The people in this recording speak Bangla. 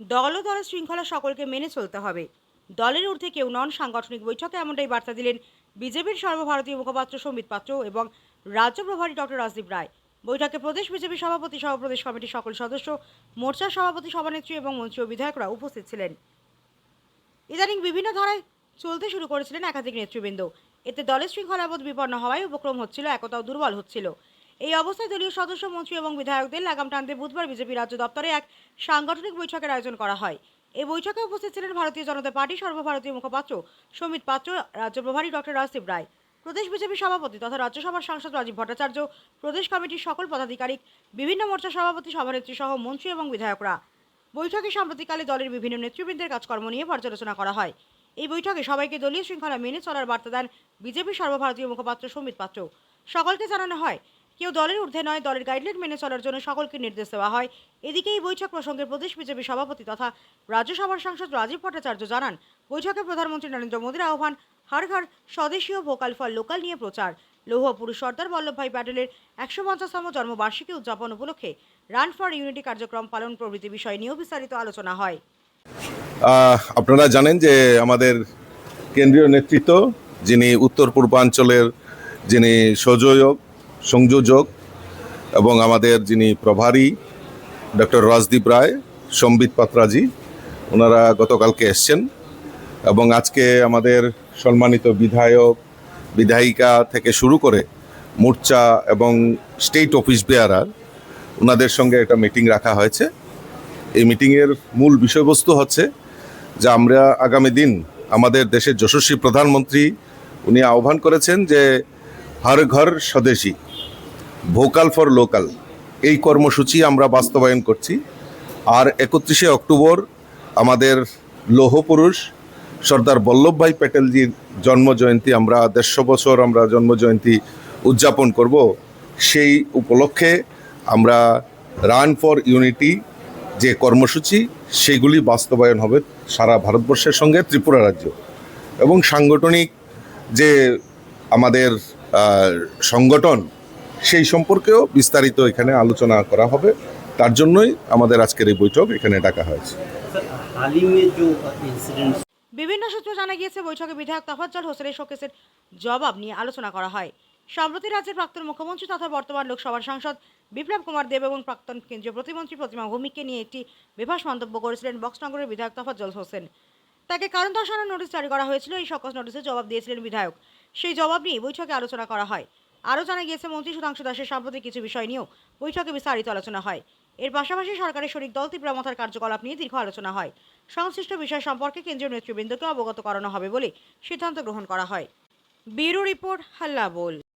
দল ও দলের শৃঙ্খলা সকলকে মেনে চলতে হবে। দলের ঊর্ধ্বে কেউ নন সাংগঠনিক বৈঠকে এমনটাই বার্তা দিলেন বিজেপির সর্বভারতীয় মুখপাত্র সম্বিত পাত্র এবং রাজ্য প্রভারী ডক্টর রাজদীপ রায়। বৈঠকে প্রদেশ বিজেপি সভাপতি সহ প্রদেশ কমিটির সকল সদস্য, মোর্চার সভাপতি, সভানেত্রী এবং মন্ত্রী ও বিধায়করা উপস্থিত ছিলেন। ইদানিং বিভিন্ন ধারায় চলতে শুরু করেছিলেন একাধিক নেতৃবৃন্দ। এতে দলের শৃঙ্খলাবোধ বিপন্ন হওয়ায় উপক্রম হচ্ছিল, একতাও দুর্বল হচ্ছিল। এই অবস্থায় দলীয় সদস্য, মন্ত্রী এবং বিধায়কদের লাগাম টানতে বুধবার বিজেপি রাজ্য দপ্তরে এক সাংগঠনিক বৈঠকের আয়োজন করা হয়। এই বৈঠকে উপস্থিত ছিলেন ভারতীয় জনতা পার্টি সর্বভারতীয় মুখপাত্র সমিত পাত্র, রাজ্য প্রভারী ডক্টর রাজদীপ রায়, প্রদেশ বিজেপি সভাপতি তথা রাজ্যসভার সাংসদ রাজীব ভট্টাচার্য, প্রদেশ কমিটির সকল পদাধিকারিক, বিভিন্ন মোর্চা সভাপতি, সভানেত্রী সহ মন্ত্রী এবং বিধায়করা। বৈঠকে সাম্প্রতিককালে দলের বিভিন্ন নেতৃবৃন্দের কাজকর্ম নিয়ে পর্যালোচনা করা হয়। এই বৈঠকে সবাইকে দলীয় শৃঙ্খলা মেনে চলার বার্তা দেন বিজেপি সর্বভারতীয় মুখপাত্র সমিত পাত্র। সকলকে জানানো হয় কেউ দলের ঊর্ধ্বে নয়, দলের গাইডলাইন মেনে চলার জন্য সকলকে নির্দেশ দেওয়া হয়। এদিকে এই বৈঠক প্রসঙ্গে প্রদেশ বিজেপি সভাপতি তথা রাজ্যসভার সাংসদ রাজীব ভট্টাচার্য জানান, বৈঠকে প্রধানমন্ত্রী নরেন্দ্র মোদীর আহ্বান হার ঘর স্বদেশীয় ভোকাল ফর লোকাল নিয়ে প্রচার। লৌহ পুরুষ সর্দার বল্লভভাই প্যাটেলের একশো পঞ্চাশতম জন্মবার্ষিকী উদযাপন উপলক্ষে রান ফর ইউনিটি কার্যক্রম পালন প্রভৃতি বিষয় নিয়েও বিস্তারিত আলোচনা হয়। আপনারা জানেন যে আমাদের কেন্দ্রীয় নেতৃত্ব, যিনি উত্তর পূর্বাঞ্চলের যিনি সহযোগ সংযোজক এবং আমাদের যিনি প্রভারী, ডক্টর রাজদীপ রায়, সম্বিত পাত্রাজি, ওনারা গতকালকে এসছেন এবং আজকে আমাদের সম্মানিত বিধায়ক, বিধায়িকা থেকে শুরু করে মোর্চা এবং স্টেট অফিস বেয়ারার, ওনাদের সঙ্গে একটা মিটিং রাখা হয়েছে। এই মিটিংয়ের মূল বিষয়বস্তু হচ্ছে যে আমরা আগামী দিন আমাদের দেশের যশস্বী প্রধানমন্ত্রী, উনি আহ্বান করেছেন যে হর ঘর স্বদেশী। ভোকাল ফর লোকাল এই কর্মসূচি আমরা বাস্তবায়ন করছি। আর একত্রিশে অক্টোবর আমাদের লৌহপুরুষ সর্দার বল্লভভাই প্যাটেলজির জন্মজয়ন্তী, আমরা দেড়শো বছর আমরা জন্মজয়ন্তী উদযাপন করব। সেই উপলক্ষে আমরা রান ফর ইউনিটি যে কর্মসূচি, সেগুলি বাস্তবায়ন হবে সারা ভারতবর্ষের সঙ্গে ত্রিপুরা রাজ্য। এবং সাংগঠনিক যে আমাদের সংগঠন সেই সম্পর্কেও বিস্তারিত এখানে আলোচনা করা হবে। তার জন্যই আমাদের আজকের এই বৈঠক এখানে ডাকা হয়েছে। বিভিন্ন সূত্র জানা গিয়েছে বৈঠকে বিধায়ক তাফাজ্জল হোসেনের শোকেসের জবাব নিয়ে আলোচনা করা হয়। সম্প্রতি রাজ্যের প্রাক্তন মুখ্যমন্ত্রী তথা বর্তমান লোকসভার সাংসদ বিপ্লব কুমার দেব এবং প্রাক্তন কেন্দ্রীয় প্রতিমন্ত্রী প্রতিমা ভৌমিককে নিয়ে একটি বেভাস মন্তব্য করেছিলেন বক্সনগরের বিধায়ক তাফাজ্জল হোসেন। তাকে কারণ দর্শানোর নোটিশ জারি করা হয়েছিল। এই শোকস নোটিশে জবাব দিয়েছিলেন বিধায়ক। সেই জবাব নিয়ে বৈঠকে আলোচনা করা হয়। আরও জানা গিয়েছে, মন্ত্রী সুধাংশু দাসের সাম্প্রতিক কিছু বিষয় নিয়েও বৈঠকে বিস্তারিত আলোচনা হয়। এর পাশাপাশি সরকারের শরিক দল তীব্রমাথার কার্যকলাপ নিয়ে দীর্ঘ আলোচনা হয়। সংশ্লিষ্ট বিষয় সম্পর্কে কেন্দ্রীয় নেতৃবৃন্দকে অবগত করানো হবে বলে সিদ্ধান্ত গ্রহণ করা হয়। ব্যুরো রিপোর্ট হাল্লা বল